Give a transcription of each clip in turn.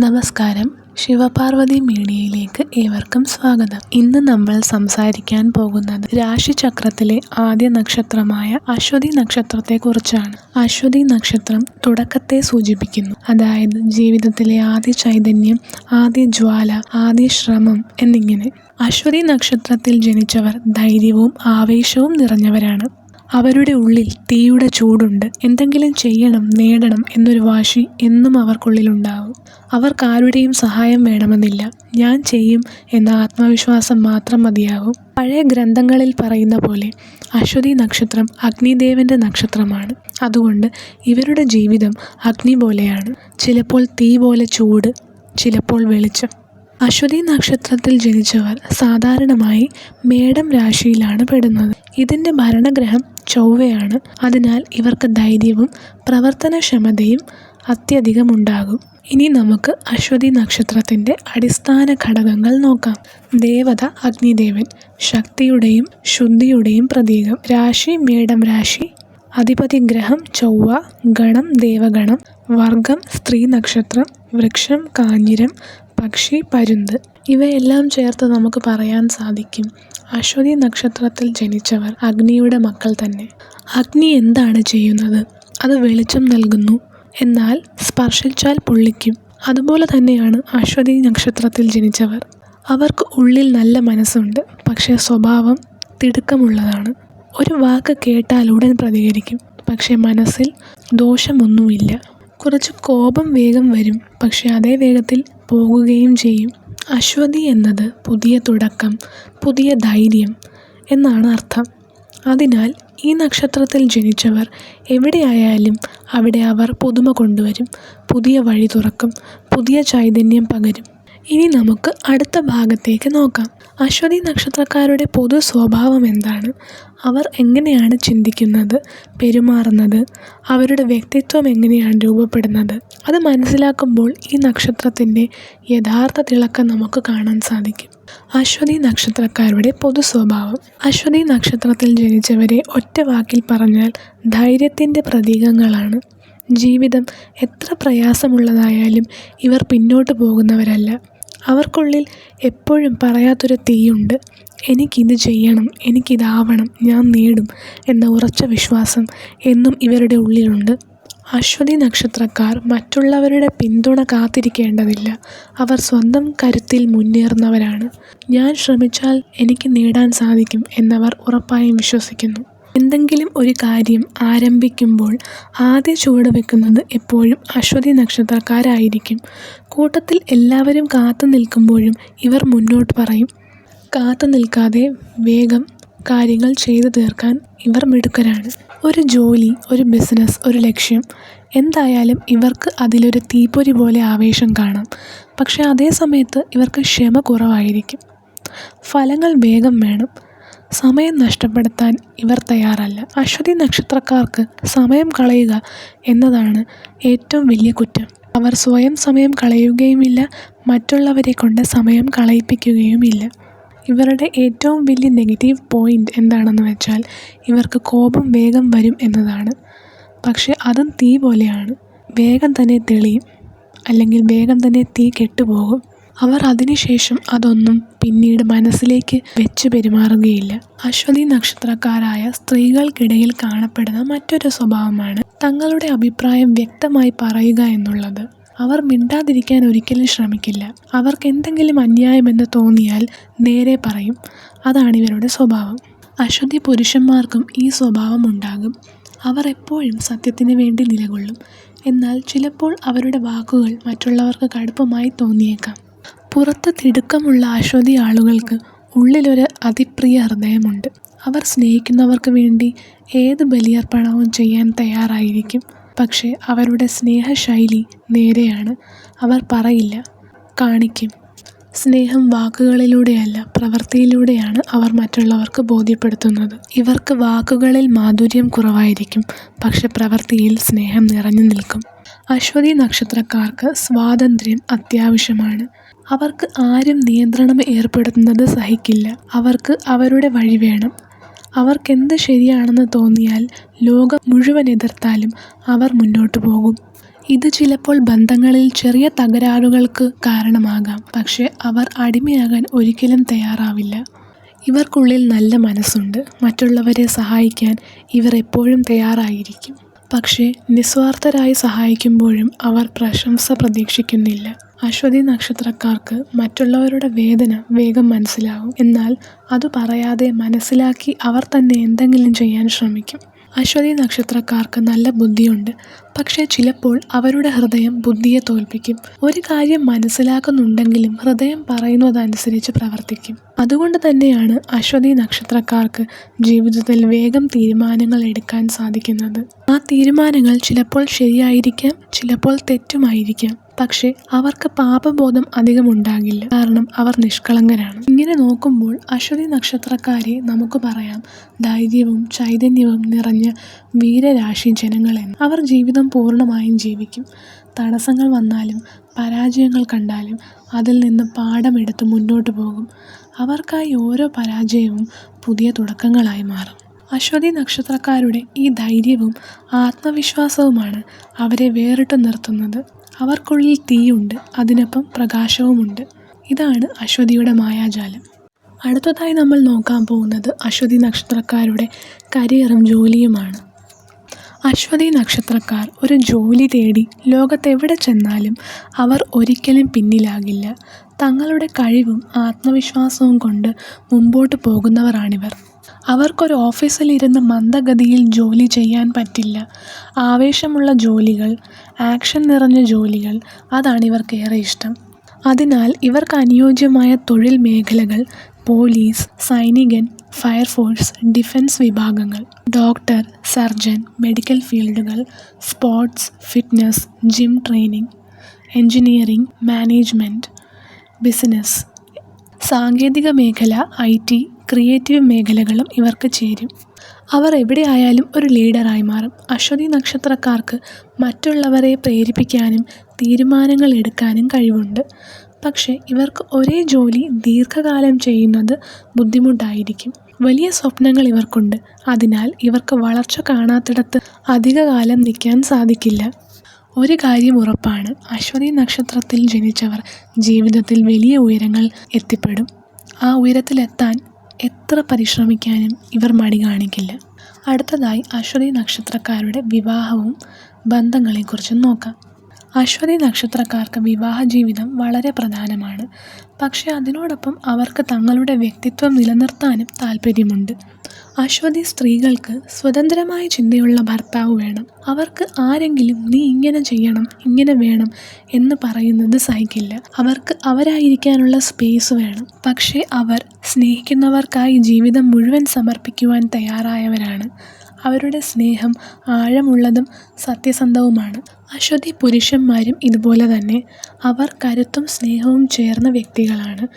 നമസ്കാരം. ശിവപാർവതി മീഡിയയിലേക്ക് ഏവർക്കും സ്വാഗതം. ഇന്ന് നമ്മൾ സംസാരിക്കാൻ പോകുന്നത് രാശിചക്രത്തിലെ ആദ്യ നക്ഷത്രമായ അശ്വതി നക്ഷത്രത്തെക്കുറിച്ചാണ്. അശ്വതി നക്ഷത്രം തുടക്കത്തെ സൂചിപ്പിക്കുന്നു. അതായത് ജീവിതത്തിലെ ആദ്യ ചൈതന്യം ആദ്യ ജ്വാല ആദ്യ ശ്രമം എന്നിങ്ങനെ. അശ്വതി നക്ഷത്രത്തിൽ ജനിച്ചവർ ധൈര്യവും ആവേശവും നിറഞ്ഞവരാണ്. അവരുടെ ഉള്ളിൽ തീയുടെ ചൂടുണ്ട്. എന്തെങ്കിലും ചെയ്യണം നേടണം എന്നൊരു വാശി എന്നും അവർക്കുള്ളിലുണ്ടാവും. അവർക്കാരുടെയും സഹായം വേണമെന്നില്ല. ഞാൻ ചെയ്യും എന്ന ആത്മവിശ്വാസം മാത്രം മതിയാകും പഴയ ഗ്രന്ഥങ്ങളിൽ പറയുന്ന പോലെ അശ്വതി നക്ഷത്രം അഗ്നിദേവന്റെ നക്ഷത്രമാണ്. അതുകൊണ്ട് ഇവരുടെ ജീവിതം അഗ്നി പോലെയാണ്. ചിലപ്പോൾ തീ പോലെ ചൂട് ചിലപ്പോൾ വെളിച്ചം. അശ്വതി നക്ഷത്രത്തിൽ ജനിച്ചവർ സാധാരണമായി മേടം രാശിയിലാണ് പെടുന്നത്. ഇതിന്റെ ഭരണഗ്രഹം ചൊവ്വയാണ്. അതിനാൽ ഇവർക്ക് ധൈര്യവും പ്രവർത്തനക്ഷമതയും അത്യധികം ഉണ്ടാകും ഇനി നമുക്ക് അശ്വതി നക്ഷത്രത്തിന്റെ അടിസ്ഥാന ഘടകങ്ങൾ നോക്കാം. ദേവത അഗ്നിദേവൻ ശക്തിയുടെയും ശുദ്ധിയുടെയും പ്രതീകം. രാശി മേടം രാശി. അധിപതി ഗ്രഹം ചൊവ്വ. ഗണം ദേവഗണം. വർഗം സ്ത്രീ നക്ഷത്രം. വൃക്ഷം കാഞ്ഞിരം. പക്ഷി പരുന്ത് ഇവയെല്ലാം ചേർത്ത് നമുക്ക് പറയാൻ സാധിക്കും. അശ്വതി നക്ഷത്രത്തിൽ ജനിച്ചവർ അഗ്നിയുടെ മക്കൾ തന്നെ. അഗ്നി എന്താണ് ചെയ്യുന്നത്? അത് വെളിച്ചം നൽകുന്നു. എന്നാൽ സ്പർശിച്ചാൽ പൊള്ളിക്കും. അതുപോലെ തന്നെയാണ് അശ്വതി നക്ഷത്രത്തിൽ ജനിച്ചവർ. അവർക്ക് ഉള്ളിൽ നല്ല മനസ്സുണ്ട്. പക്ഷേ സ്വഭാവം തിടുക്കമുള്ളതാണ്. ഒരു വാക്ക് കേട്ടാൽ ഉടൻ പ്രതികരിക്കും. പക്ഷേ മനസ്സിൽ ദോഷമൊന്നുമില്ല. കുറച്ച് കോപം വേഗം വരും. പക്ഷേ അതേ വേഗത്തിൽ പോകുകയും ചെയ്യും. അശ്വതി എന്നത് പുതിയ തുടക്കം പുതിയ ധൈര്യം എന്നാണ് അർത്ഥം. അതിനാൽ ഈ നക്ഷത്രത്തിൽ ജനിച്ചവർ എവിടെയായാലും അവിടെ അവർ പുതുമ കൊണ്ടുവരും പുതിയ വഴി തുറക്കും പുതിയ ചൈതന്യം പകരും. ഇനി നമുക്ക് അടുത്ത ഭാഗത്തേക്ക് നോക്കാം. അശ്വതി നക്ഷത്രക്കാരുടെ പൊതു സ്വഭാവം എന്താണ്? അവർ എങ്ങനെയാണ് ചിന്തിക്കുന്നത്? പെരുമാറുന്നത്? അവരുടെ വ്യക്തിത്വം എങ്ങനെയാണ് രൂപപ്പെടുന്നത്? അത് മനസ്സിലാക്കുമ്പോൾ ഈ നക്ഷത്രത്തിന്റെ യഥാർത്ഥ തിളക്കം നമുക്ക് കാണാൻ സാധിക്കും. അശ്വതി നക്ഷത്രക്കാരുടെ പൊതു സ്വഭാവം. അശ്വതി നക്ഷത്രത്തിൽ ജനിച്ചവരെ ഒറ്റ വാക്കിൽ പറഞ്ഞാൽ ധൈര്യത്തിന്റെ പ്രതീകങ്ങളാണ്. ജീവിതം എത്ര പ്രയാസമുള്ളതായാലും ഇവർ പിന്നോട്ട് പോകുന്നവരല്ല. അവർക്കുള്ളിൽ എപ്പോഴും പറയാത്തൊരു തീയുണ്ട് എനിക്കിത് ചെയ്യണം എനിക്കിതാവണം ഞാൻ നേടും എന്ന ഉറച്ച വിശ്വാസം എന്നും ഇവരുടെ ഉള്ളിലുണ്ട്. അശ്വതി നക്ഷത്രക്കാർ മറ്റുള്ളവരുടെ പിന്തുണ കാത്തിരിക്കേണ്ടതില്ല. അവർ സ്വന്തം കരുത്തിൽ മുന്നേറുന്നവരാണ്. ഞാൻ ശ്രമിച്ചാൽ എനിക്ക് നേടാൻ സാധിക്കും എന്നവർ ഉറപ്പായും വിശ്വസിക്കുന്നു. എന്തെങ്കിലും ഒരു കാര്യം ആരംഭിക്കുമ്പോൾ ആദ്യം ചുവട് വെക്കുന്നത് എപ്പോഴും അശ്വതി നക്ഷത്രക്കാരായിരിക്കും. കൂട്ടത്തിൽ എല്ലാവരും കാത്തു നിൽക്കുമ്പോഴും ഇവർ മുന്നോട്ട് പറയും കാത്തു നിൽക്കാതെ വേഗം കാര്യങ്ങൾ ചെയ്തു തീർക്കാൻ ഇവർ മിടുക്കരാണ്. ഒരു ജോലി ഒരു ബിസിനസ് ഒരു ലക്ഷ്യം. എന്തായാലും ഇവർക്ക് അതിലൊരു തീപ്പൊരി പോലെ ആവേശം കാണാം. പക്ഷേ അതേ സമയത്ത് ഇവർക്ക് ക്ഷമ കുറവായിരിക്കും. ഫലങ്ങൾ വേഗം വേണം. സമയം നഷ്ടപ്പെടുത്താൻ ഇവർ തയ്യാറല്ല. അശ്വതി നക്ഷത്രക്കാർക്ക് സമയം കളയുക എന്നതാണ് ഏറ്റവും വലിയ കുറ്റം. അവർ സ്വയം സമയം കളയുകയുമില്ല മറ്റുള്ളവരെ കൊണ്ട് സമയം കളയിപ്പിക്കുകയുമില്ല. ഇവരുടെ ഏറ്റവും വലിയ നെഗറ്റീവ് പോയിന്റ് എന്താണെന്ന് വെച്ചാൽ ഇവർക്ക് കോപം വേഗം വരും എന്നതാണ്. പക്ഷേ അതും തീ പോലെയാണ്. വേഗം തന്നെ തെളിയും അല്ലെങ്കിൽ വേഗം തന്നെ തീ കെട്ടുപോകും. അവർ അതിനുശേഷം അതൊന്നും പിന്നീട് മനസ്സിലേക്ക് വെച്ച് പെരുമാറുകയില്ല. അശ്വതി നക്ഷത്രക്കാരായ സ്ത്രീകൾക്കിടയിൽ കാണപ്പെടുന്ന മറ്റൊരു സ്വഭാവമാണ് തങ്ങളുടെ അഭിപ്രായം വ്യക്തമായി പറയുക എന്നുള്ളത്. അവർ മിണ്ടാതിരിക്കാൻ ഒരിക്കലും ശ്രമിക്കില്ല. അവർക്ക് എന്തെങ്കിലും അന്യായമെന്ന് തോന്നിയാൽ നേരെ പറയും. അതാണ് ഇവരുടെ സ്വഭാവം. അശ്വതി പുരുഷന്മാർക്കും ഈ സ്വഭാവം ഉണ്ടാകും. അവർ എപ്പോഴും സത്യത്തിന് വേണ്ടി നിലകൊള്ളും. എന്നാൽ ചിലപ്പോൾ അവരുടെ വാക്കുകൾ മറ്റുള്ളവർക്ക് കടുപ്പമായി തോന്നിയേക്കാം. പുറത്ത് തിടുക്കമുള്ള അശ്വതി ആളുകൾക്ക് ഉള്ളിലൊരു അതിപ്രിയ ഹൃദയമുണ്ട്. അവർ സ്നേഹിക്കുന്നവർക്ക് വേണ്ടി ഏത് ബലിയർപ്പണവും ചെയ്യാൻ തയ്യാറായിരിക്കും. പക്ഷേ അവരുടെ സ്നേഹശൈലി നേരെയാണ്. അവർ പറയില്ല കാണിക്കും. സ്നേഹം വാക്കുകളിലൂടെയല്ല പ്രവൃത്തിയിലൂടെയാണ് അവർ മറ്റുള്ളവർക്ക് ബോധ്യപ്പെടുത്തുന്നത്. ഇവർക്ക് വാക്കുകളിൽ മാധുര്യം കുറവായിരിക്കും പക്ഷെ പ്രവൃത്തിയിൽ സ്നേഹം നിറഞ്ഞു നിൽക്കും. അശ്വതി നക്ഷത്രക്കാർക്ക് സ്വാതന്ത്ര്യം അത്യാവശ്യമാണ്. അവർക്ക് ആരും നിയന്ത്രണം ഏർപ്പെടുത്തുന്നത് സഹിക്കില്ല. അവർക്ക് അവരുടെ വഴി വേണം. അവർക്കെന്ത് ശരിയാണെന്ന് തോന്നിയാൽ ലോകം മുഴുവൻ എതിർത്താലും അവർ മുന്നോട്ടു പോകും. ഇത് ചിലപ്പോൾ ബന്ധങ്ങളിൽ ചെറിയ തകരാറുകൾക്ക് കാരണമാകാം. പക്ഷേ അവർ അടിമയാകാൻ ഒരിക്കലും തയ്യാറാവില്ല. ഇവർക്കുള്ളിൽ നല്ല മനസ്സുണ്ട്. മറ്റുള്ളവരെ സഹായിക്കാൻ ഇവർ എപ്പോഴും തയ്യാറായിരിക്കും. പക്ഷേ നിസ്വാർത്ഥരായി സഹായിക്കുമ്പോഴും അവർ പ്രശംസ പ്രതീക്ഷിക്കുന്നില്ല. അശ്വതി നക്ഷത്രക്കാർക്ക് മറ്റുള്ളവരുടെ വേദന വേഗം മനസ്സിലാവും. എന്നാൽ അത് പറയാതെ മനസ്സിലാക്കി അവർ തന്നെ എന്തെങ്കിലും ചെയ്യാൻ ശ്രമിക്കും. അശ്വതി നക്ഷത്രക്കാർക്ക് നല്ല ബുദ്ധിയുണ്ട്. പക്ഷേ ചിലപ്പോൾ അവരുടെ ഹൃദയം ബുദ്ധിയെ തോൽപ്പിക്കും. ഒരു കാര്യം മനസ്സിലാക്കുന്നുണ്ടെങ്കിലും ഹൃദയം പറയുന്നതനുസരിച്ച് പ്രവർത്തിക്കും. അതുകൊണ്ട് തന്നെയാണ് അശ്വതി നക്ഷത്രക്കാർക്ക് ജീവിതത്തിൽ വേഗം തീരുമാനങ്ങൾ എടുക്കാൻ സാധിക്കുന്നത്. ആ തീരുമാനങ്ങൾ ചിലപ്പോൾ ശരിയായിരിക്കാം ചിലപ്പോൾ തെറ്റുമായിരിക്കാം. പക്ഷേ അവർക്ക് പാപബോധം അധികം ഉണ്ടാകില്ല കാരണം അവർ നിഷ്കളങ്കരാണ്. ഇങ്ങനെ നോക്കുമ്പോൾ അശ്വതി നക്ഷത്രക്കാരെ നമുക്ക് പറയാം. ധൈര്യവും ചൈതന്യവും നിറഞ്ഞ വീരരാശി ജനങ്ങളെന്ന്. അവർ ജീവിതം പൂർണമായും ജീവിക്കും. തടസ്സങ്ങൾ വന്നാലും പരാജയങ്ങൾ കണ്ടാലും അതിൽ നിന്ന് പാഠമെടുത്ത് മുന്നോട്ട് പോകും. അവർക്കായി ഓരോ പരാജയവും പുതിയ തുടക്കങ്ങളായി മാറും. അശ്വതി നക്ഷത്രക്കാരുടെ ഈ ധൈര്യവും ആത്മവിശ്വാസവുമാണ് അവരെ വേറിട്ട് നിർത്തുന്നത്. അവർക്കുള്ളിൽ തീയുണ്ട് അതിനൊപ്പം പ്രകാശവുമുണ്ട്. ഇതാണ് അശ്വതിയുടെ മായാജാലം. അടുത്തതായി നമ്മൾ നോക്കാൻ പോകുന്നത് അശ്വതി നക്ഷത്രക്കാരുടെ കരിയറും ജോലിയുമാണ്. അശ്വതി നക്ഷത്രക്കാർ ഒരു ജോലി തേടി ലോകത്തെവിടെ ചെന്നാലും അവർ ഒരിക്കലും പിന്നിലാകില്ല. തങ്ങളുടെ കഴിവും ആത്മവിശ്വാസവും കൊണ്ട് മുമ്പോട്ട് പോകുന്നവരാണിവർ. അവർക്കൊരു ഓഫീസിലിരുന്ന് മന്ദഗതിയിൽ ജോലി ചെയ്യാൻ പറ്റില്ല. ആവേശമുള്ള ജോലികൾ ആക്ഷൻ നിറഞ്ഞ ജോലികൾ അതാണ് ഇവർക്കേറെ ഇഷ്ടം. അതിനാൽ ഇവർക്ക് അനുയോജ്യമായ തൊഴിൽ മേഖലകൾ പോലീസ് സൈനികൻ ഫയർഫോഴ്സ് ഡിഫൻസ് വിഭാഗങ്ങൾ ഡോക്ടർ സർജൻ മെഡിക്കൽ ഫീൽഡുകൾ sports fitness gym training engineering management business സാങ്കേതിക മേഖല ഐ ടി ക്രിയേറ്റീവ് മേഖലകളും ഇവർക്ക് ചേരും. അവർ എവിടെയായാലും ഒരു ലീഡറായി മാറും. അശ്വതി നക്ഷത്രക്കാർക്ക് മറ്റുള്ളവരെ പ്രേരിപ്പിക്കാനും തീരുമാനങ്ങൾ എടുക്കാനും കഴിവുണ്ട്. പക്ഷേ ഇവർക്ക് ഒരേ ജോലി ദീർഘകാലം ചെയ്യുന്നത് ബുദ്ധിമുട്ടായിരിക്കും. വലിയ സ്വപ്നങ്ങൾ ഇവർക്കുണ്ട്. അതിനാൽ ഇവർക്ക് വളർച്ച കാണാത്തിടത്ത് അധികകാലം നിൽക്കാൻ സാധിക്കില്ല. ഒരു കാര്യം ഉറപ്പാണ്. അശ്വതി നക്ഷത്രത്തിൽ ജനിച്ചവർ ജീവിതത്തിൽ വലിയ ഉയരങ്ങൾ എത്തിപ്പെടും. ആ ഉയരത്തിലെത്താൻ എത്ര പരിശ്രമിക്കാനും ഇവർ മടി കാണിക്കില്ല. അടുത്തതായി അശ്വതി നക്ഷത്രക്കാരുടെ വിവാഹവും ബന്ധങ്ങളെക്കുറിച്ചും നോക്കാം. അശ്വതി നക്ഷത്രക്കാർക്ക് വിവാഹ ജീവിതം വളരെ പ്രധാനമാണ്. പക്ഷേ അതിനോടൊപ്പം അവർക്ക് തങ്ങളുടെ വ്യക്തിത്വം നിലനിർത്താനും താല്പര്യമുണ്ട് അശ്വതി സ്ത്രീകൾക്ക് സ്വതന്ത്രമായ ചിന്തയുള്ള ഭർത്താവ് വേണം. അവർക്ക് ആരെങ്കിലും നീ ഇങ്ങനെ ചെയ്യണം ഇങ്ങനെ വേണം എന്ന് പറയുന്നത് സഹിക്കില്ല. അവർക്ക് അവരായിരിക്കാനുള്ള സ്പേസ് വേണം. പക്ഷേ അവർ സ്നേഹിക്കുന്നവർക്കായി ജീവിതം മുഴുവൻ സമർപ്പിക്കുവാൻ തയ്യാറായവരാണ്. അവരുടെ സ്നേഹം ആഴമുള്ളതും സത്യസന്ധവുമാണ്. അശ്വതി പുരുഷന്മാരും ഇതുപോലെ തന്നെ. അവർ കരുത്തും സ്നേഹവും ചേർന്ന വ്യക്തികളാണ്.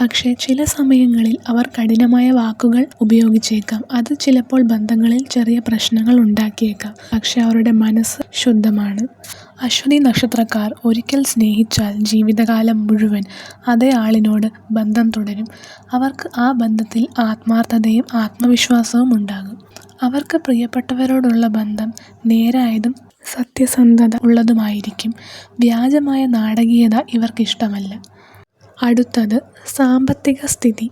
പക്ഷേ ചില സമയങ്ങളിൽ അവർ കഠിനമായ വാക്കുകൾ ഉപയോഗിച്ചേക്കാം. അത് ചിലപ്പോൾ ബന്ധങ്ങളിൽ ചെറിയ പ്രശ്നങ്ങൾ ഉണ്ടാക്കിയേക്കാം. പക്ഷേ അവരുടെ മനസ്സ് ശുദ്ധമാണ്. അശ്വതി നക്ഷത്രക്കാർ ഒരിക്കൽ സ്നേഹിച്ചാൽ ജീവിതകാലം മുഴുവൻ അതേ ആളിനോട് ബന്ധം തുടരും. അവർക്ക് ആ ബന്ധത്തിൽ ആത്മാർത്ഥതയും ആത്മവിശ്വാസവും ഉണ്ടാകും. അവർക്ക് പ്രിയപ്പെട്ടവരോടുള്ള ബന്ധം നേരായതും സത്യസന്ധത ഉള്ളതുമായിരിക്കും. വ്യാജമായ നാടകീയത ഇവർക്കിഷ്ടമല്ല. അടുത്തത് സാമ്പത്തിക സ്ഥിതി.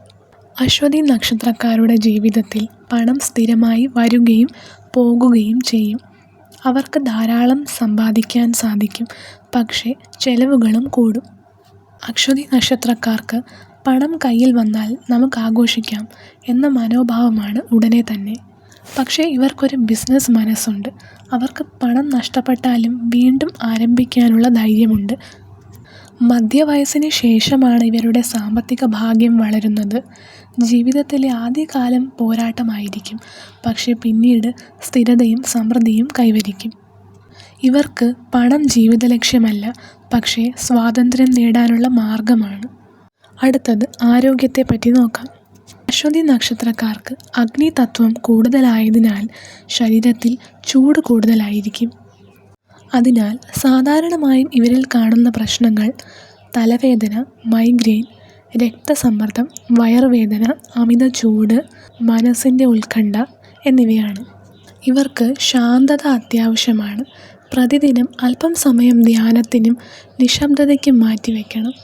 അശ്വതി നക്ഷത്രക്കാരുടെ ജീവിതത്തിൽ പണം സ്ഥിരമായി വരുകയും പോകുകയും ചെയ്യും. അവർക്ക് ധാരാളം സമ്പാദിക്കാൻ സാധിക്കും പക്ഷേ ചെലവുകളും കൂടും. അശ്വതി നക്ഷത്രക്കാർക്ക് പണം കയ്യിൽ വന്നാൽ നമുക്ക് ആഘോഷിക്കാം എന്ന മനോഭാവമാണ് ഉടനെ തന്നെ. പക്ഷേ ഇവർക്കൊരു ബിസിനസ് മനസ്സുണ്ട്. അവർക്ക് പണം നഷ്ടപ്പെട്ടാലും വീണ്ടും ആരംഭിക്കാനുള്ള ധൈര്യമുണ്ട് മധ്യവയസ്സിന് ശേഷമാണ് ഇവരുടെ സാമ്പത്തിക ഭാഗ്യം വളരുന്നത്. ജീവിതത്തിലെ ആദ്യകാലം പോരാട്ടമായിരിക്കും. പക്ഷേ പിന്നീട് സ്ഥിരതയും സമൃദ്ധിയും കൈവരിക്കും. ഇവർക്ക് പണം ജീവിത ലക്ഷ്യമല്ല പക്ഷേ സ്വാതന്ത്ര്യം നേടാനുള്ള മാർഗമാണ്. അടുത്തത് ആരോഗ്യത്തെ പറ്റി നോക്കാം. അശ്വതി നക്ഷത്രക്കാർക്ക് അഗ്നി തത്വം കൂടുതലായതിനാൽ ശരീരത്തിൽ ചൂട് കൂടുതലായിരിക്കും. അതിനാൽ സാധാരണമായും ഇവരിൽ കാണുന്ന പ്രശ്നങ്ങൾ തലവേദന മൈഗ്രെയിൻ രക്തസമ്മർദ്ദം വയറുവേദന അമിത ചൂട് മനസ്സിന്റെ ഉത്കണ്ഠ എന്നിവയാണ് ഇവർക്ക് ശാന്തത അത്യാവശ്യമാണ് പ്രതിദിനം അല്പം സമയം ധ്യാനത്തിനും നിശബ്ദതയ്ക്കും മാറ്റിവെക്കണം.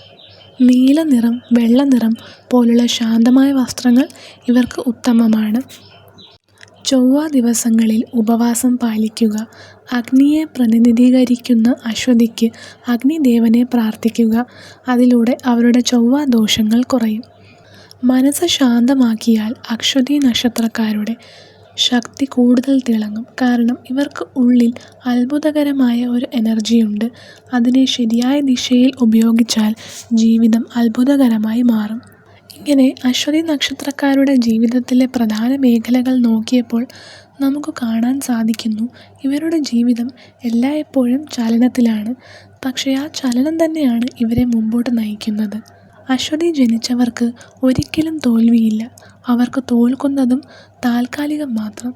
നീല നിറം, വെള്ള നിറം പോലുള്ള ശാന്തമായ വസ്ത്രങ്ങൾ ഇവർക്ക് ഉത്തമമാണ്. ചൊവ്വാ ദിവസങ്ങളിൽ ഉപവാസം പാലിക്കുക. അഗ്നിയെ പ്രതിനിധീകരിക്കുന്ന അശ്വതിക്ക് അഗ്നിദേവനെ പ്രാർത്ഥിക്കുക. അതിലൂടെ അവരുടെ ചൊവ്വാ ദോഷങ്ങൾ കുറയും. മനസ്സ് ശാന്തമാക്കിയാൽ അശ്വതി നക്ഷത്രക്കാരുടെ ശക്തി കൂടുതൽ തിളങ്ങും. കാരണം ഇവർക്ക് ഉള്ളിൽ അത്ഭുതകരമായ ഒരു എനർജിയുണ്ട്. അതിനെ ശരിയായ ദിശയിൽ ഉപയോഗിച്ചാൽ ജീവിതം അത്ഭുതകരമായി മാറും. ഇങ്ങനെ അശ്വതി നക്ഷത്രക്കാരുടെ ജീവിതത്തിലെ പ്രധാന മേഖലകൾ നോക്കിയപ്പോൾ നമുക്ക് കാണാൻ സാധിക്കുന്നു ഇവരുടെ ജീവിതം എല്ലായ്പ്പോഴും ചലനത്തിലാണ്. പക്ഷേ ആ ചലനം തന്നെയാണ് ഇവരെ മുമ്പോട്ട് നയിക്കുന്നത്. അശ്വതി ജനിച്ചവർക്ക് ഒരിക്കലും തോൽവിയില്ല. അവർക്ക് തോൽക്കുന്നതും താൽക്കാലികം മാത്രം.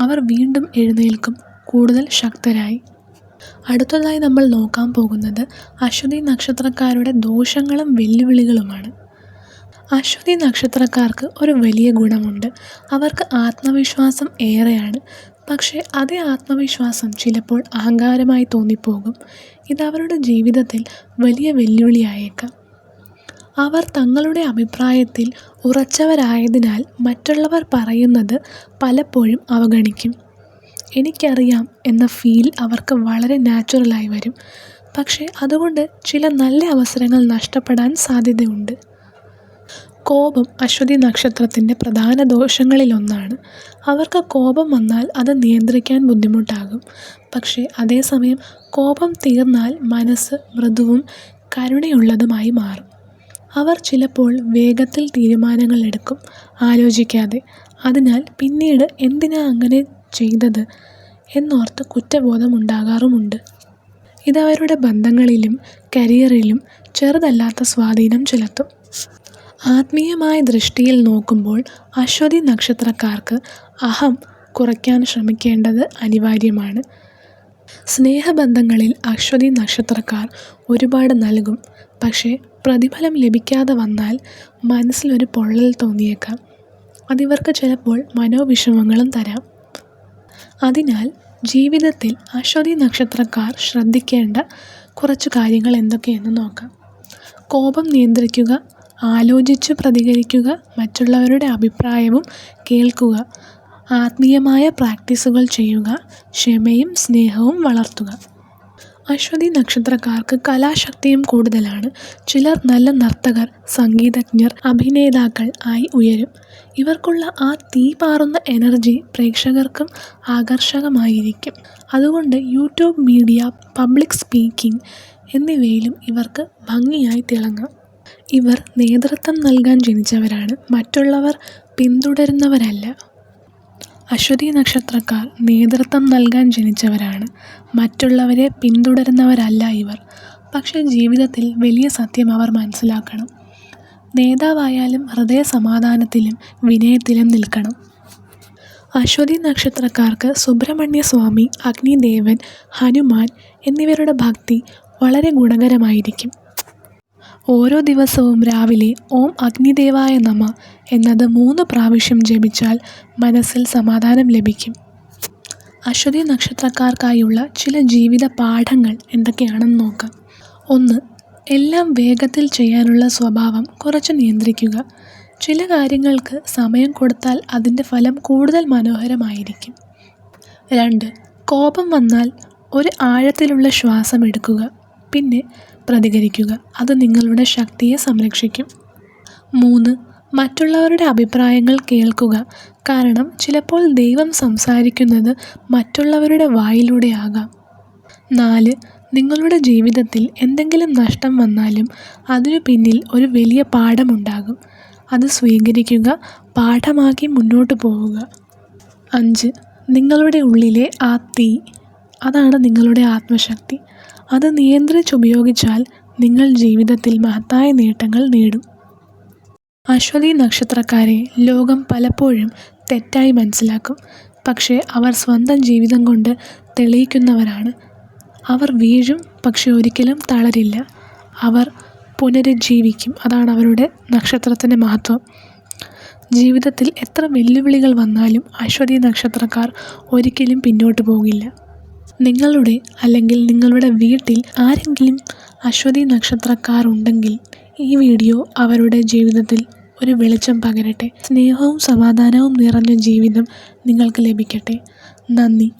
അവർ വീണ്ടും എഴുന്നേൽക്കും കൂടുതൽ ശക്തരായി. അടുത്തതായി നമ്മൾ നോക്കാൻ പോകുന്നത് അശ്വതി നക്ഷത്രക്കാരുടെ ദോഷങ്ങളും വെല്ലുവിളികളുമാണ്. അശ്വതി നക്ഷത്രക്കാർക്ക് ഒരു വലിയ ഗുണമുണ്ട്. അവർക്ക് ആത്മവിശ്വാസം ഏറെയാണ്. പക്ഷേ അതേ ആത്മവിശ്വാസം ചിലപ്പോൾ അഹങ്കാരമായി തോന്നിപ്പോകും. ഇത് അവരുടെ ജീവിതത്തിൽ വലിയ വെല്ലുവിളിയായേക്കാം. അവർ തങ്ങളുടെ അഭിപ്രായത്തിൽ ഉറച്ചവരായതിനാൽ മറ്റുള്ളവർ പറയുന്നത് പലപ്പോഴും അവഗണിക്കും. എനിക്കറിയാം എന്ന ഫീൽ അവർക്ക് വളരെ നാച്ചുറലായി വരും. പക്ഷേ അതുകൊണ്ട് ചില നല്ല അവസരങ്ങൾ നഷ്ടപ്പെടാൻ സാധ്യതയുണ്ട്. കോപം അശ്വതി നക്ഷത്രത്തിന്റെ പ്രധാന ദോഷങ്ങളിലൊന്നാണ്. അവർക്ക് കോപം വന്നാൽ അത് നിയന്ത്രിക്കാൻ ബുദ്ധിമുട്ടാകും. പക്ഷേ അതേസമയം കോപം തീർന്നാൽ മനസ്സ് മൃദുവും കരുണയുള്ളതുമായി മാറും. അവർ ചിലപ്പോൾ വേഗത്തിൽ തീരുമാനങ്ങൾ എടുക്കും ആലോചിക്കാതെ. അതിനാൽ പിന്നീട് എന്തിനാ അങ്ങനെ ചെയ്തത് എന്നോർത്ത് കുറ്റബോധം ഉണ്ടാകാറുമുണ്ട്. ഇത് അവരുടെ ബന്ധങ്ങളിലും കരിയറിലും ചെറുതല്ലാത്ത സ്വാധീനം ചെലുത്തും. ആത്മീയമായ ദൃഷ്ടിയിൽ നോക്കുമ്പോൾ അശ്വതി നക്ഷത്രക്കാർക്ക് അഹം കുറയ്ക്കാൻ ശ്രമിക്കേണ്ടത് അനിവാര്യമാണ്. സ്നേഹബന്ധങ്ങളിൽ അശ്വതി നക്ഷത്രക്കാർ ഒരുപാട് നൽകും. പക്ഷേ പ്രതിഫലം ലഭിക്കാതെ വന്നാൽ മനസ്സിലൊരു പൊള്ളൽ തോന്നിയേക്കാം. അതിവർക്ക് ചിലപ്പോൾ മനോവിഷമങ്ങളും തരാം. അതിനാൽ ജീവിതത്തിൽ അശ്വതി നക്ഷത്രക്കാർ ശ്രദ്ധിക്കേണ്ട കുറച്ച് കാര്യങ്ങൾ എന്തൊക്കെയെന്ന് നോക്കാം. കോപം നിയന്ത്രിക്കുക. ആലോചിച്ചു പ്രതികരിക്കുക. മറ്റുള്ളവരുടെ അഭിപ്രായവും കേൾക്കുക. ആത്മീയമായ പ്രാക്ടീസുകൾ ചെയ്യുക. ക്ഷമയും സ്നേഹവും വളർത്തുക. അശ്വതി നക്ഷത്രക്കാർക്ക് കലാശക്തിയും കൂടുതലാണ്. ചിലർ നല്ല നർത്തകർ, സംഗീതജ്ഞർ, അഭിനേതാക്കൾ ആയി ഉയരും. ഇവർക്കുള്ള ആ തീ പാറുന്ന എനർജി പ്രേക്ഷകർക്കും ആകർഷകമായിരിക്കും. അതുകൊണ്ട് യൂട്യൂബ് മീഡിയ, പബ്ലിക് സ്പീക്കിംഗ് എന്നിവയിലും ഇവർക്ക് ഭംഗിയായി തിളങ്ങാം. ഇവർ നേതൃത്വം നൽകാൻ ജനിച്ചവരാണ്. മറ്റുള്ളവർ പിന്തുടരുന്നവരല്ല. അശ്വതി നക്ഷത്രക്കാർ നേതൃത്വം നൽകാൻ ജനിച്ചവരാണ്. മറ്റുള്ളവരെ പിന്തുടരുന്നവരല്ല ഇവർ. പക്ഷേ ജീവിതത്തിൽ വലിയ സത്യം അവർ മനസ്സിലാക്കണം. നേതാവായാലും ഹൃദയ സമാധാനത്തിലും വിനയത്തിലും നിൽക്കണം. അശ്വതി നക്ഷത്രക്കാർക്ക് സുബ്രഹ്മണ്യസ്വാമി, അഗ്നിദേവൻ, ഹനുമാൻ എന്നിവരുടെ ഭക്തി വളരെ ഗുണകരമായിരിക്കും. ഓരോ ദിവസവും രാവിലെ ഓം അഗ്നിദേവായ നമ എന്നത് മൂന്ന് പ്രാവശ്യം ജപിച്ചാൽ മനസ്സിൽ സമാധാനം ലഭിക്കും. അശ്വതി നക്ഷത്രക്കാർക്കായുള്ള ചില ജീവിത പാഠങ്ങൾ എന്തൊക്കെയാണെന്ന് നോക്കാം. ഒന്ന്. എല്ലാം വേഗത്തിൽ ചെയ്യാനുള്ള സ്വഭാവം കുറച്ച് നിയന്ത്രിക്കുക. ചില കാര്യങ്ങൾക്ക് സമയം കൊടുത്താൽ അതിന്റെ ഫലം കൂടുതൽ മനോഹരമായിരിക്കും. രണ്ട്. കോപം വന്നാൽ ഒരു ആഴത്തിലുള്ള ശ്വാസം എടുക്കുക. പിന്നെ പ്രതികരിക്കുക. അത് നിങ്ങളുടെ ശക്തിയെ സംരക്ഷിക്കും. മൂന്ന്. മറ്റുള്ളവരുടെ അഭിപ്രായങ്ങൾ കേൾക്കുക. കാരണം ചിലപ്പോൾ ദൈവം സംസാരിക്കുന്നത് മറ്റുള്ളവരുടെ വായിലൂടെയാകാം. നാല്. നിങ്ങളുടെ ജീവിതത്തിൽ എന്തെങ്കിലും നഷ്ടം വന്നാലും അതിനു പിന്നിൽ ഒരു വലിയ പാഠമുണ്ടാകും. അത് സ്വീകരിക്കുക. പാഠമാക്കി മുന്നോട്ട് പോവുക. അഞ്ച്. നിങ്ങളുടെ ഉള്ളിലെ ആ തീ. അതാണ് നിങ്ങളുടെ ആത്മശക്തി. അത് നിയന്ത്രിച്ചുപയോഗിച്ചാൽ നിങ്ങൾ ജീവിതത്തിൽ മഹത്തായ നേട്ടങ്ങൾ നേടും. അശ്വതി നക്ഷത്രക്കാരെ ലോകം പലപ്പോഴും തെറ്റായി മനസ്സിലാക്കും. പക്ഷേ അവർ സ്വന്തം ജീവിതം കൊണ്ട് തെളിയിക്കുന്നവരാണ്. അവർ വീഴും പക്ഷേ ഒരിക്കലും തളരില്ല. അവർ പുനരുജ്ജീവിക്കും. അതാണ് അവരുടെ നക്ഷത്രത്തിന്റെ മഹത്വം. ജീവിതത്തിൽ എത്ര വെല്ലുവിളികൾ വന്നാലും അശ്വതി നക്ഷത്രക്കാർ ഒരിക്കലും പിന്നോട്ട് പോകില്ല. നിങ്ങളുടെ അല്ലെങ്കിൽ നിങ്ങളുടെ വീട്ടിൽ ആരെങ്കിലും അശ്വതി നക്ഷത്രക്കാർ ഉണ്ടെങ്കിൽ ഈ വീഡിയോ അവരുടെ ജീവിതത്തിൽ ഒരു വെളിച്ചം പകരട്ടെ. സ്നേഹവും സമാധാനവും നിറഞ്ഞ ജീവിതം നിങ്ങൾക്ക് ലഭിക്കട്ടെ. നന്ദി.